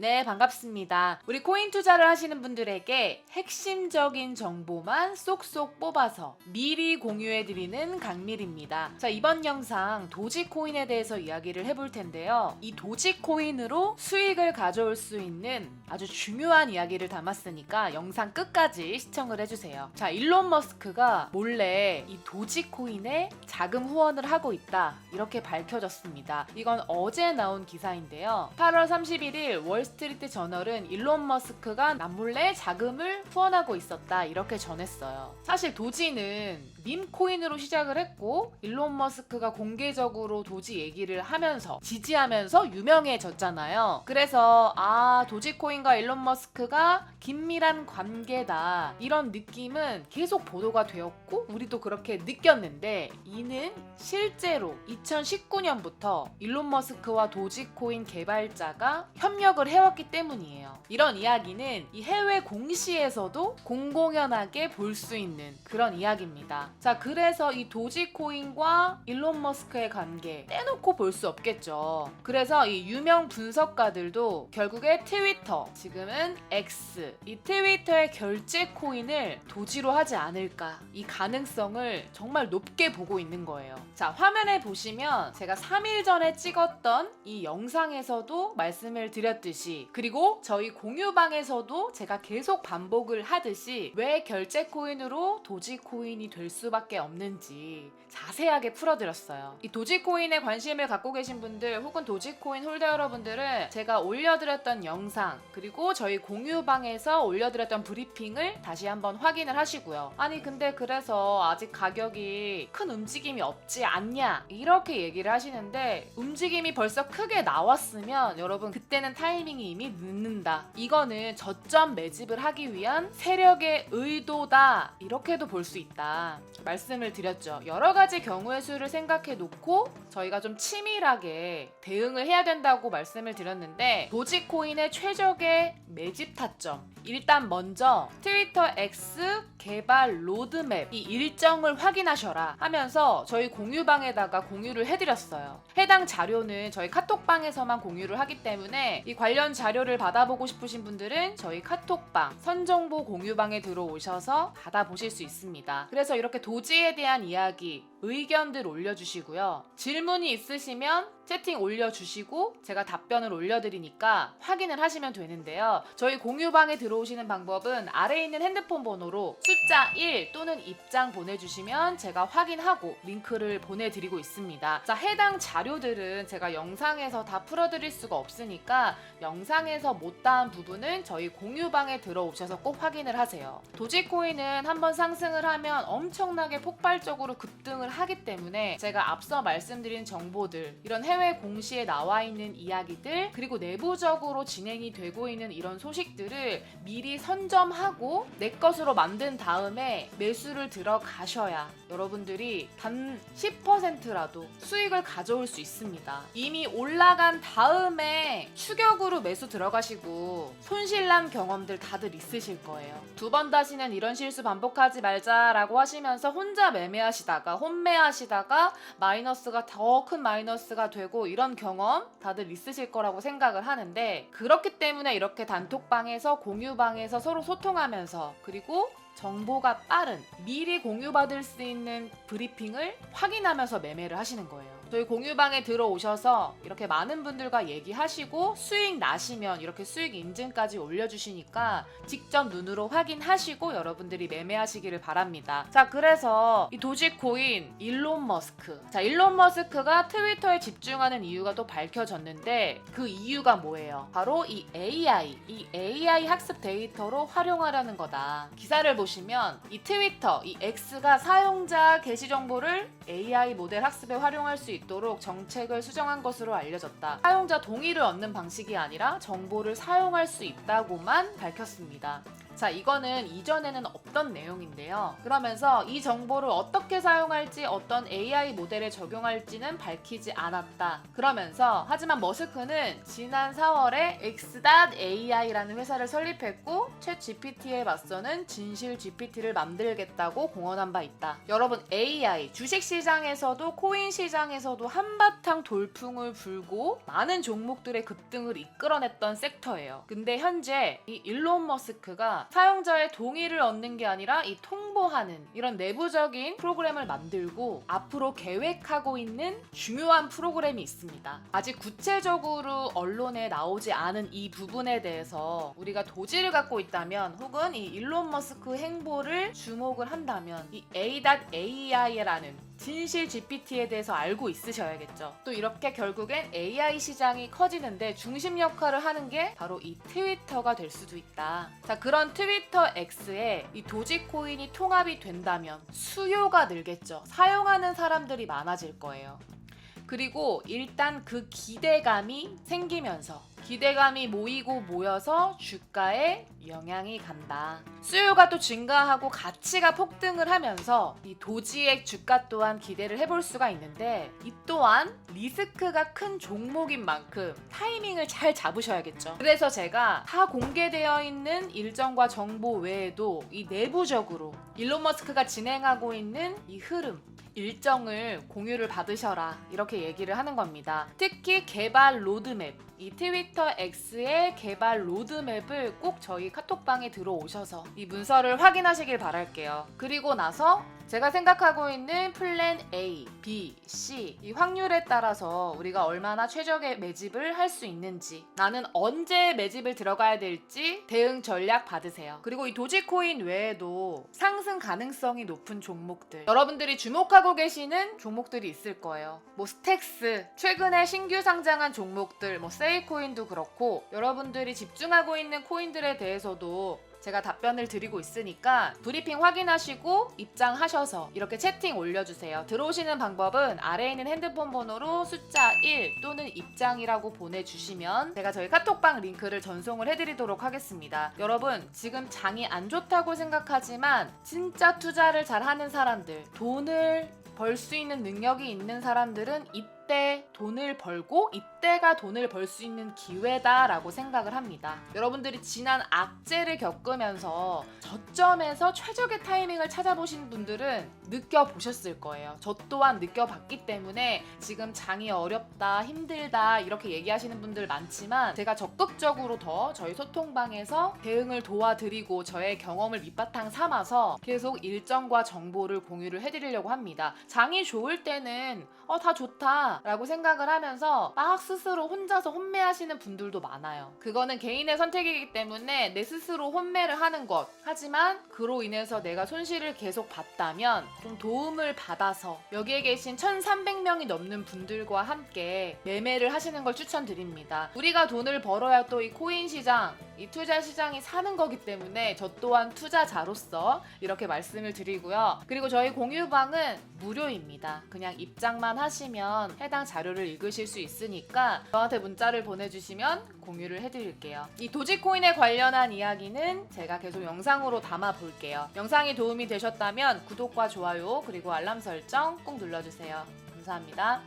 네, 반갑습니다. 우리 코인 투자를 하시는 분들에게 핵심적인 정보만 쏙쏙 뽑아서 미리 공유해드리는 강밀입니다. 자, 이번 영상 도지코인에 대해서 이야기를 해볼 텐데요. 이 도지코인으로 수익을 가져올 수 있는 아주 중요한 이야기를 담았으니까 영상 끝까지 시청을 해주세요. 자, 일론 머스크가 몰래 이 도지코인에 자금 후원을 하고 있다. 이렇게 밝혀졌습니다. 이건 어제 나온 기사인데요. 8월 31일 월 스트리트 저널은 일론 머스크가 남몰래 자금을 후원하고 있었다. 이렇게 전했어요. 사실 도지는 밈코인으로 시작을 했고 일론 머스크가 공개적으로 도지 얘기를 하면서 지지하면서 유명해졌잖아요. 그래서 아 도지코인과 일론 머스크가 긴밀한 관계다 이런 느낌은 계속 보도가 되었고 우리도 그렇게 느꼈는데 이는 실제로 2019년부터 일론 머스크와 도지코인 개발자가 협력을 해 왔기 때문이에요. 이런 이야기는 이 해외 공시에서도 공공연하게 볼 수 있는 그런 이야기입니다. 자, 그래서 이 도지코인과 일론 머스크의 관계 떼놓고 볼 수 없겠죠. 그래서 이 유명 분석가들도 결국에 트위터, 지금은 X, 이 트위터의 결제 코인을 도지로 하지 않을까 이 가능성을 정말 높게 보고 있는 거예요. 자, 화면에 보시면 제가 3일 전에 찍었던 이 영상에서도 말씀을 드렸듯이 그리고 저희 공유방에서도 제가 계속 반복을 하듯이 왜 결제 코인으로 도지 코인이 될 수밖에 없는지 자세하게 풀어드렸어요. 이 도지 코인에 관심을 갖고 계신 분들 혹은 도지 코인 홀더 여러분들은 제가 올려드렸던 영상 그리고 저희 공유방에서 올려드렸던 브리핑을 다시 한번 확인을 하시고요. 아니 근데 그래서 아직 가격이 큰 움직임이 없지 않냐 이렇게 얘기를 하시는데 움직임이 벌써 크게 나왔으면 여러분 그때는 타이밍 이 이미 늦는다. 이거는 저점 매집을 하기 위한 세력의 의도다 이렇게도 볼 수 있다. 말씀을 드렸죠. 여러 가지 경우의 수를 생각해 놓고 저희가 좀 치밀하게 대응을 해야 된다고 말씀을 드렸는데 도지코인의 최적의 매집 타점 일단 먼저 트위터 X 개발 로드맵 이 일정을 확인하셔라 하면서 저희 공유방에다가 공유를 해드렸어요. 해당 자료는 저희 카톡방에서만 공유를 하기 때문에 이 관련 자료를 받아보고 싶으신 분들은 저희 카톡방 선정보 공유방에 들어오셔서 받아보실 수 있습니다. 그래서 이렇게 도지에 대한 이야기 의견들 올려주시고요. 질문이 있으시면 채팅 올려주시고 제가 답변을 올려드리니까 확인을 하시면 되는데요. 저희 공유방에 들어오시는 방법은 아래에 있는 핸드폰 번호로 숫자 1 또는 입장 보내주시면 제가 확인하고 링크를 보내드리고 있습니다. 자, 해당 자료들은 제가 영상에서 다 풀어드릴 수가 없으니까 영상에서 못다한 부분은 저희 공유방에 들어오셔서 꼭 확인을 하세요. 도지코인은 한번 상승을 하면 엄청나게 폭발적으로 급등을 하기 때문에 제가 앞서 말씀드린 정보들 이런 해외 공시에 나와 있는 이야기들 그리고 내부적으로 진행이 되고 있는 이런 소식들을 미리 선점하고 내 것으로 만든 다음에 매수를 들어가셔야 여러분들이 단 10%라도 수익을 가져올 수 있습니다. 이미 올라간 다음에 추격으로 매수 들어가시고 손실난 경험들 다들 있으실 거예요. 두 번 다시는 이런 실수 반복하지 말자라고 하시면서 혼자 매매하시다가 혼 매하시다가 마이너스가 더 큰 마이너스가 되고 이런 경험 다들 있으실 거라고 생각을 하는데 그렇기 때문에 이렇게 단톡방에서 공유방에서 서로 소통하면서 그리고 정보가 빠른 미리 공유받을 수 있는 브리핑을 확인하면서 매매를 하시는 거예요. 저희 공유방에 들어오셔서 이렇게 많은 분들과 얘기하시고 수익 나시면 이렇게 수익 인증까지 올려주시니까 직접 눈으로 확인하시고 여러분들이 매매하시기를 바랍니다. 자, 그래서 이 도지코인 일론 머스크. 자, 일론 머스크가 트위터에 집중하는 이유가 또 밝혀졌는데 그 이유가 뭐예요? 바로 이 AI, 이 AI 학습 데이터로 활용하려는 거다. 기사를 보시면 이 트위터, 이 X가 사용자 게시 정보를 AI 모델 학습에 활용할 수 있 도록 정책을 수정한 것으로 알려졌다. 사용자 동의를 얻는 방식이 아니라 정보를 사용할 수 있다고만 밝혔습니다. 자, 이거는 이전에는 없던 내용인데요. 그러면서 이 정보를 어떻게 사용할지 어떤 AI 모델에 적용할지는 밝히지 않았다. 그러면서 하지만 머스크는 지난 4월에 X.AI라는 회사를 설립했고 챗 GPT에 맞서는 진실 GPT를 만들겠다고 공언한 바 있다. 여러분 AI 주식 시장에서도 코인 시장에서도 한바탕 돌풍을 불고 많은 종목들의 급등을 이끌어냈던 섹터예요. 근데 현재 이 일론 머스크가 사용자의 동의를 얻는 게 아니라 이 통보하는 이런 내부적인 프로그램을 만들고 앞으로 계획하고 있는 중요한 프로그램이 있습니다. 아직 구체적으로 언론에 나오지 않은 이 부분에 대해서 우리가 도지를 갖고 있다면 혹은 이 일론 머스크 행보를 주목을 한다면 이 A.AI라는 진실 GPT에 대해서 알고 있으셔야겠죠. 또 이렇게 결국엔 AI 시장이 커지는데 중심 역할을 하는 게 바로 이 트위터가 될 수도 있다. 자, 그런 트위터 X에 이 도지코인이 통합이 된다면 수요가 늘겠죠. 사용하는 사람들이 많아질 거예요. 그리고 일단 그 기대감이 생기면서 기대감이 모이고 모여서 주가에 영향이 간다. 수요가 또 증가하고 가치가 폭등을 하면서 이 도지의 주가 또한 기대를 해볼 수가 있는데 이 또한 리스크가 큰 종목인 만큼 타이밍을 잘 잡으셔야겠죠. 그래서 제가 다 공개되어 있는 일정과 정보 외에도 이 내부적으로 일론 머스크가 진행하고 있는 이 흐름 일정을 공유를 받으셔라 이렇게 얘기를 하는 겁니다. 특히 개발 로드맵 이 트위터 X의 개발 로드맵을 꼭 저희 카톡방에 들어오셔서 이 문서를 확인하시길 바랄게요. 그리고 나서 제가 생각하고 있는 플랜 A, B, C 이 확률에 따라서 우리가 얼마나 최적의 매집을 할 수 있는지 나는 언제 매집을 들어가야 될지 대응 전략 받으세요. 그리고 이 도지코인 외에도 상승 가능성이 높은 종목들 여러분들이 주목하고 계시는 종목들이 있을 거예요. 뭐 스택스 최근에 신규 상장한 종목들 뭐 세 이코인도 그렇고 여러분들이 집중하고 있는 코인들에 대해서도 제가 답변을 드리고 있으니까 브리핑 확인하시고 입장하셔서 이렇게 채팅 올려주세요. 들어오시는 방법은 아래에 있는 핸드폰 번호로 숫자 1 또는 입장이라고 보내주시면 제가 저희 카톡방 링크를 전송을 해드리도록 하겠습니다. 여러분 지금 장이 안 좋다고 생각하지만 진짜 투자를 잘 하는 사람들 돈을 벌 수 있는 능력이 있는 사람들은 이때 돈을 벌고 이때가 돈을 벌 수 있는 기회다라고 생각을 합니다. 여러분들이 지난 악재를 겪으면서 저점에서 최적의 타이밍을 찾아보신 분들은 느껴보셨을 거예요. 저 또한 느껴봤기 때문에 지금 장이 어렵다, 힘들다 이렇게 얘기하시는 분들 많지만 제가 적극적으로 더 저희 소통방에서 대응을 도와드리고 저의 경험을 밑바탕 삼아서 계속 일정과 정보를 공유를 해드리려고 합니다. 장이 좋을 때는 어, 다 좋다 라고 생각을 하면서 막 스스로 혼자서 혼매하시는 분들도 많아요. 그거는 개인의 선택이기 때문에 내 스스로 혼매를 하는 것. 하지만 그로 인해서 내가 손실을 계속 봤다면 좀 도움을 받아서 여기에 계신 1,300명이 넘는 분들과 함께 매매를 하시는 걸 추천드립니다. 우리가 돈을 벌어야 또 이 코인 시장, 이 투자 시장이 사는 거기 때문에 저 또한 투자자로서 이렇게 말씀을 드리고요. 그리고 저희 공유방은 무료입니다. 그냥 입장만 하시면 해당 자료를 읽으실 수 있으니까 저한테 문자를 보내주시면 공유를 해드릴게요. 이 도지코인에 관련한 이야기는 제가 계속 영상으로 담아 볼게요. 영상이 도움이 되셨다면 구독과 좋아요 그리고 알람 설정 꼭 눌러주세요. 감사합니다.